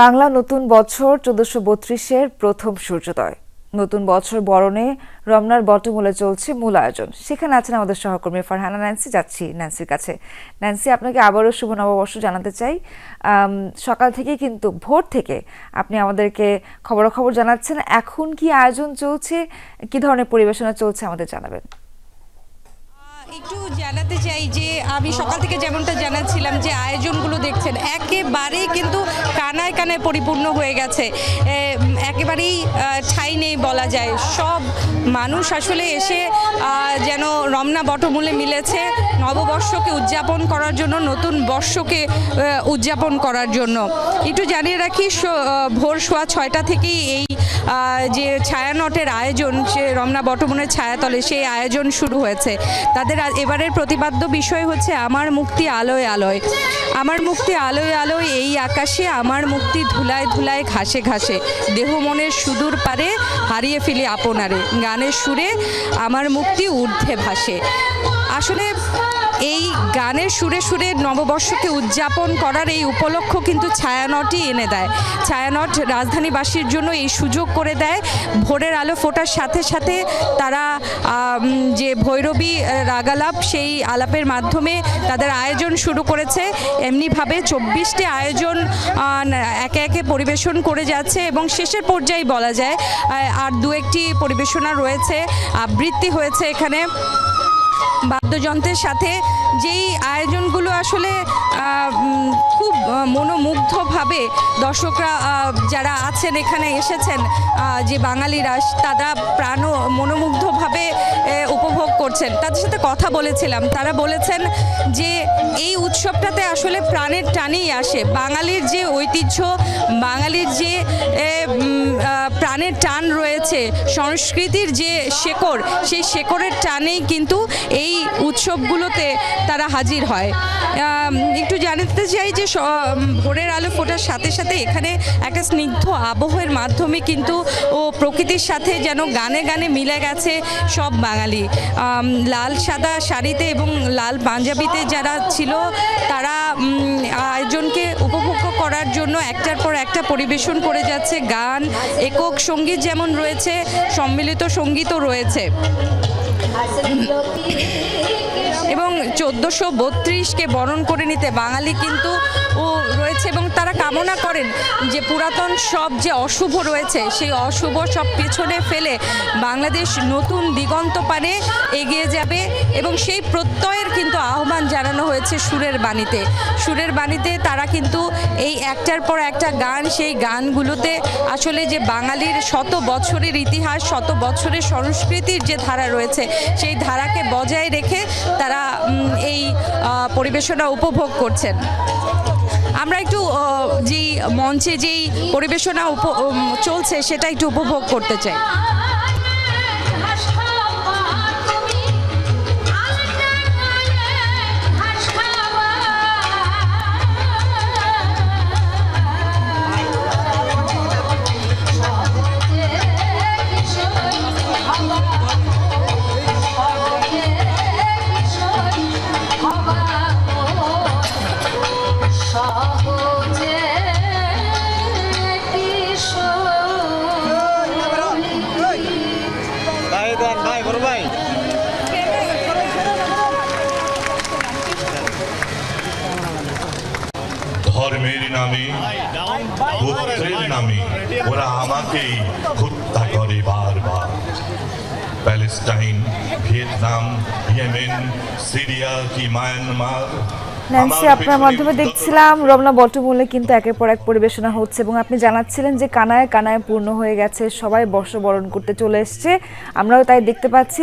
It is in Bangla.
বাংলা নতুন বছর চোদ্দশো বত্রিশের প্রথম সূর্যোদয়। নতুন বছর বরণে রমনার বটমূলে চলছে মূল আয়োজন। সেখানে আছেন আমাদের সহকর্মী ফারহানা ন্যান্সি। যাচ্ছি ন্যান্সির কাছে। ন্যান্সি, আপনাকে আবারও শুভ নববর্ষ জানাতে চাই। সকাল থেকে কিন্তু ভোর থেকে আপনি আমাদেরকে খবরাখবর জানাচ্ছেন। এখন কি আয়োজন চলছে? কি ধরনের পরিবেশনা চলছে আমাদের জানাবেন। একটু জানাতে চাই যে আমি সকাল থেকে যেমনটা জানাচ্ছিলাম যে আয়োজনগুলো দেখছেন, একেবারেই কিন্তু কানায় কানায় পরিপূর্ণ হয়ে গেছে। একেবারেই ঠাঁই নেই বলা যায়। সব মানুষ আসলে এসে যেন রমনা বটমূলে মিলেছে নববর্ষকে উদযাপন করার জন্য, নতুন বর্ষকে উদযাপন করার জন্য। একটু জানিয়ে রাখি ভোর সোয়া ছয়টা থেকেই এই যে ছায়ানটের আয়োজন, সে রমনা বটমূলের ছায়াতলে সেই আয়োজন শুরু হয়েছে। তাদের এবারের প্রতিপাদ্য বিষয় হচ্ছে আমার মুক্তি আলোয় আলোয়। আমার মুক্তি আলোয় আলোয় এই আকাশে, আমার মুক্তি ধুলায় ধুলায় ঘাসে ঘাসে। দেহ মনের সুদূর পারে, হারিয়ে ফেলি আপনারে। গানের সুরে আমার মুক্তি ঊর্ধ্বে ভাসে। আসলে এই গানের সুরে সুরে নববর্ষকে উদযাপন করার এই উপলক্ষ কিন্তু ছায়ানটই এনে দেয়। ছায়ানট রাজধানীবাসীর জন্য এই সুযোগ করে দেয়। ভোরের আলো ফোটার সাথে সাথে তারা যে ভৈরবী রাগালাপ, সেই আলাপের মাধ্যমে তাদের আয়োজন শুরু করেছে। এমনিভাবে চব্বিশটি আয়োজন একে একে পরিবেশন করে যাচ্ছে এবং শেষের পর্যায়ে বলা যায় আর দু একটি পরিবেশনা রয়েছে। আবৃত্তি হয়েছে এখানে। বাদ্যযন্ত্রের সাথে যেই আয়োজনগুলো আসলে খুব মনোমুগ্ধভাবে দর্শকরা যারা আছেন এখানে, এসেছেন যে বাঙালিরা, তারা প্রাণ মনোমুগ্ধভাবে উপভোগ করছেন। তাদের সাথে কথা বলেছিলাম। তারা বলেছেন যে, এই উৎসবটাতে আসলে প্রাণের টানেই আসে। বাঙালির যে ঐতিহ্য, বাঙালির যে প্রাণের টান রয়েছে, সংস্কৃতির যে শেকড়, সেই শেকড়ের টানেই কিন্তু এই উৎসবগুলোতে তারা হাজির হয়। একটু জানাতে চাই যে ভোরের আলো ফোটার সাথে সাথে এখানে একটা স্নিগ্ধ আবহের মাধ্যমে কিন্তু ও প্রকৃতির সাথে যেন গানে গানে মিলে গেছে সব বাঙালি। লাল সাদা শাড়িতে এবং লাল পাঞ্জাবিতে যারা ছিল, তারা একটার পর একটা পরিবেশন করে যাচ্ছে গান, একক সংগীত যেমন রয়েছে, সম্মিলিত সঙ্গীতও রয়েছে। এবং চোদ্দোশো বত্রিশকে বরণ করে নিতে বাঙালি কিন্তু ও রয়েছে এবং তারা কামনা করেন যে পুরাতন সব যে অশুভ রয়েছে, সেই অশুভ সব পেছনে ফেলে বাংলাদেশ নতুন দিগন্ত পানে এগিয়ে যাবে এবং সেই প্রত্যয়ের কিন্তু আহ্বান জানানো হয়েছে সুরের বাণীতে। সুরের বাণীতে তারা কিন্তু এই একটার পর একটা গান, সেই গানগুলোতে আসলে যে বাঙালির শত বছরের ইতিহাস, শত বছরের সংস্কৃতির যে ধারা রয়েছে, সেই ধারাকে বজায় রেখে তারা এই পরিবেশনা উপভোগ করছেন। আমরা একটু যেই মঞ্চে যেই পরিবেশনা চলছে, সেটা একটু উপভোগ করতে চাই। নামে গোত্রের নামে ওরা আমাকেই হত্যা করে বারবার। প্যালেস্টাইন ভিয়েতনাম ইয়েমেন সিরিয়া কি মায়ানমার? ন্যান্সি আপনার মাধ্যমে দেখছিলাম রমনা বটমূলে কিন্তু একের পর এক পরিবেশনা হচ্ছে এবং আপনি জানাচ্ছিলেন যে কানায় কানায় পূর্ণ হয়ে গেছে সবাই বর্ষবরণ করতে চলে এসছে। আমরাও তাই দেখতে পাচ্ছি।